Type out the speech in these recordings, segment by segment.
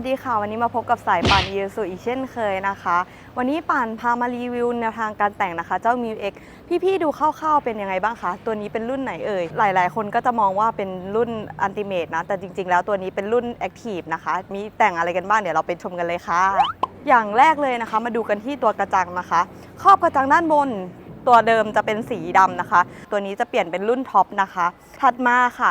สดีค่ะ วันนี้มาพบกับสายป่านยูสุอีกเช่นเคยนะคะ วันนี้ป่านพามารีวิวแนวทางการแต่งนะคะ เจ้า m ิว X พี่ๆดูคร่าวๆเป็นยังไงบ้างคะ ตัวนี้เป็นรุ่นไหนเอ่ย หลายๆ คนก็จะมองว่าเป็นรุ่นอันติเม e นะ แต่จริงๆ แล้วตัวนี้เป็นรุ่น Active นะคะ มีแต่งอะไรกันบ้างเดี๋ยวเราไปชมกันเลยค่ะ อย่างแรกเลยนะคะ มาดูกันที่ตัวกระจังนะคะครอบกระจังด้านบน ตัวเดิมจะเป็นสีดำนะคะ ตัวนี้จะเปลี่ยนเป็นรุ่นท็อปนะคะ ถัดมาค่ะ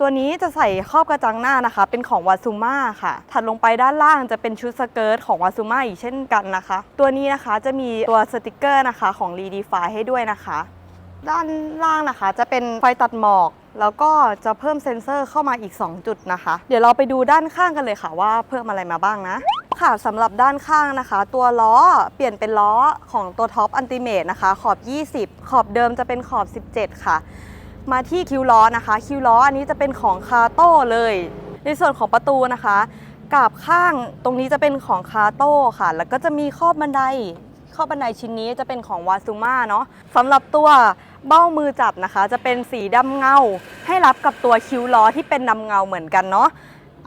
ตัวนี้จะใส่ครอบกระจังหน้านะคะ เป็นของวาซูมาค่ะ ถัดลงไปด้านล่างจะเป็นชุดสเกิร์ตของวาซูมาอีกเช่นกันนะคะ ตัวนี้นะคะจะมีตัวสติกเกอร์นะคะของ r e d e f i ให้ด้วยนะคะ ด้านล่างนะคะจะเป็นไฟตัดหมอก แล้วก็จะเพิ่มเซ็นเซอร์เข้ามาอีก 2 จุดนะคะ เดี๋ยวเราไปดูด้านข้างกันเลยค่ะว่าเพิ่มอะไรมาบ้างนะค่ะสำหรับด้านข้างนะคะ ตัวล้อเปลี่ยนเป็นล้อของตัวท็อปอันติเม e นะคะ ขอบ 20 ขอบเดิมจะเป็นขอบ 17 ค่ะ มาที่คิวล้อนะคะ คิวล้ออันนี้จะเป็นของคาโต้เลย ในส่วนของประตูนะคะกาบข้างตรงนี้จะเป็นของคาโต้ค่ะ แล้วก็จะมีข้อบบันไดข้อบันไดชิ้นนี้จะเป็นของวาซูมาเนาะสำหรับตัวเบ้ามือจับนะคะ จะเป็นสีดำเงา ให้รับกับตัวคิวล้อที่เป็นดำเงาเหมือนกันเนาะ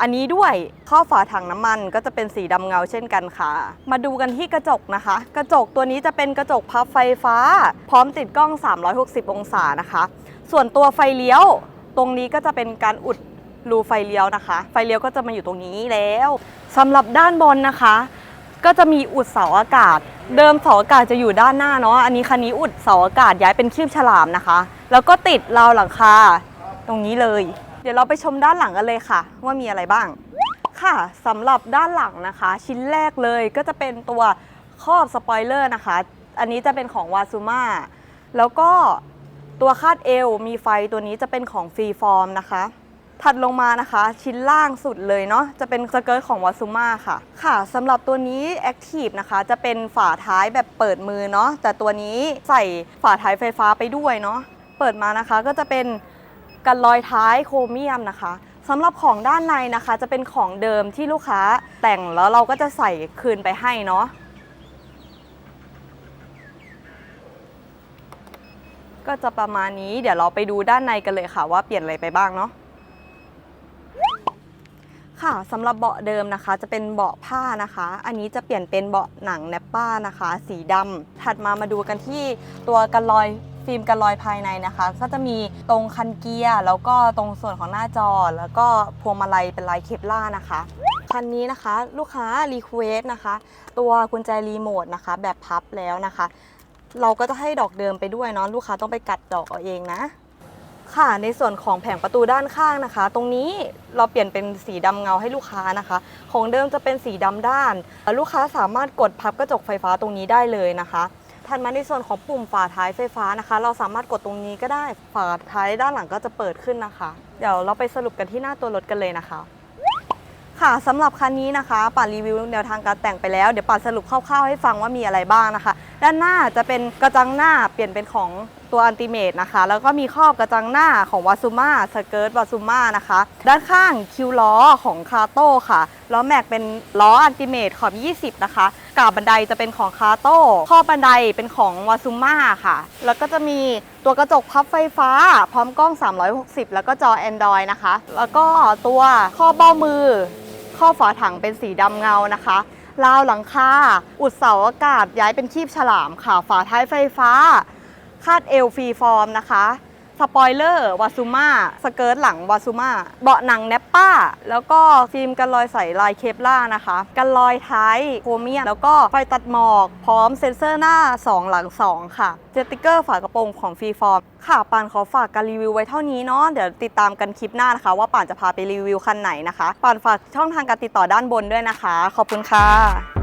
อันนี้ด้วยข้อฝาถังน้ำมันก็จะเป็นสีดำเงาเช่นกันค่ะ มาดูกันที่กระจกนะคะ กระจกตัวนี้จะเป็นกระจกพับไฟฟ้า พร้อมติดกล้อง 360 องศานะคะ ส่วนตัวไฟเลี้ยว ตรงนี้ก็จะเป็นการอุดรูไฟเลี้ยวนะคะ ไฟเลี้ยวก็จะมาอยู่ตรงนี้แล้วสำหรับด้านบนนะคะ ก็จะมีอุดเสาอากาศ เดิมเสาอากาศจะอยู่ด้านหน้าเนาะอันนี้คันนี้อุดเสาอากาศย้ายเป็นครีบฉลามนะคะ แล้วก็ติดราวหลังคาตรงนี้เลย เดี๋ยวเราไปชมด้านหลังกันเลยค่ะ ว่ามีอะไรบ้าง ค่ะสำหรับด้านหลังนะคะ ชิ้นแรกเลยก็จะเป็นตัวครอบสปอยเลอร์นะคะ อันนี้จะเป็นของวาซูมาแล้วก็ตัวคาดเอวมีไฟตัวนี้จะเป็นของฟรีฟอร์มนะคะ ถัดลงมานะคะ ชิ้นล่างสุดเลยเนาะจะเป็นสเกิร์ตของวาซูมาค่ะ ค่ะสำหรับตัวนี้ Active นะคะ จะเป็นฝาท้ายแบบเปิดมือเนาะแต่ตัวนี้ใส่ฝาท้ายไฟฟ้าไปด้วยเนาะเปิดมานะคะก็จะเป็น กันรอยท้ายโครเมียมนะคะสำหรับของด้านในนะคะ จะเป็นของเดิมที่ลูกค้าแต่งแล้วเราก็จะใส่คืนไปให้เนาะก็จะประมาณนี้เดี๋ยวเราไปดูด้านในกันเลยค่ะ ว่าเปลี่ยนอะไรไปบ้างเนาะค่ะสำหรับเบาะเดิมนะคะ จะเป็นเบาะผ้านะคะ อันนี้จะเปลี่ยนเป็นเบาะหนังแนปป้านะคะ สีดำถัดมามาดูกันที่ตัวกันลอย ฟิล์มกันลอยภายในนะคะ ก็จะมีตรงคันเกียร์แล้วก็ตรงส่วนของหน้าจอ แล้วก็พวงมาลัยเป็นลายเคปล่านะคะคันนี้นะคะ ลูกค้ารีเควสนะคะ ตัวกุญแจรีโมทนะคะ แบบพับแล้วนะคะ เราก็จะให้ดอกเดิมไปด้วยเนาะลูกค้าต้องไปกัดดอกเอาเองนะค่ะในส่วนของแผงประตูด้านข้างนะคะ ตรงนี้เราเปลี่ยนเป็นสีดำเงาให้ลูกค้านะคะ ของเดิมจะเป็นสีดำด้าน ลูกค้าสามารถกดพับกระจกไฟฟ้าตรงนี้ได้เลยนะคะ ถัดมาในส่วนของปุ่มฝาท้ายไฟฟ้านะคะ เราสามารถกดตรงนี้ก็ได้ ฝาท้ายด้านหลังก็จะเปิดขึ้นนะคะ เดี๋ยวเราไปสรุปกันที่หน้าตัวรถกันเลยนะคะ ค่ะสำหรับคันนี้นะคะป่ารีวิวแนวทางการแต่งไปแล้วเดี๋ยวป่าสรุปคร่าวๆให้ฟังว่ามีอะไรบ้างนะคะ ด้านหน้าจะเป็นกระจังหน้าเปลี่ยนเป็นของ ตัวอันติเมตนะคะ แล้วก็มีครอบกระจังหน้าของวาซูมาสเกิร์ตวาซูมานะคะ ด้านข้างคิวล้อของคาโต้ค่ะ ล้อแม็กเป็นล้ออันติเมตขอบ 20 นะคะกาบบันไดจะเป็นของคาโต้ข้อบันไดเป็นของวาซูมาค่ะ แล้วก็จะมีตัวกระจกพับไฟฟ้า พร้อมกล้อง 360 แล้วก็จอ Android นะคะ แล้วก็ตัวข้อเบ้ามือ ข้อฝาถังเป็นสีดำเงานะคะราวหลังคา อุดเสาอากาศย้ายเป็นคีบฉลามค่ะ ฝาท้ายไฟฟ้า คาดเอวฟรีฟอร์มนะคะสปอยเลอร์วาซูมาสเกิร์ตหลังวาซูมาเบาะหนังแนปป้า แล้วก็ฟิล์มกันรอยใสลายเคปล่านะคะ กันรอยท้ายโครเมียมแล้วก็ไฟตัดหมอก พร้อมเซ็นเซอร์หน้า 2 หลัง 2 ค่ะสติกเกอร์ฝากระโปรงของฟรีฟอร์มค่ะปานขอฝากการรีวิวไว้เท่านี้เนาะเดี๋ยวติดตามกันคลิปหน้านะคะ ว่าป่านจะพาไปรีวิวคันไหนนะคะป่านฝากช่องทางการติดต่อด้านบนด้วยนะคะ ขอบคุณค่ะ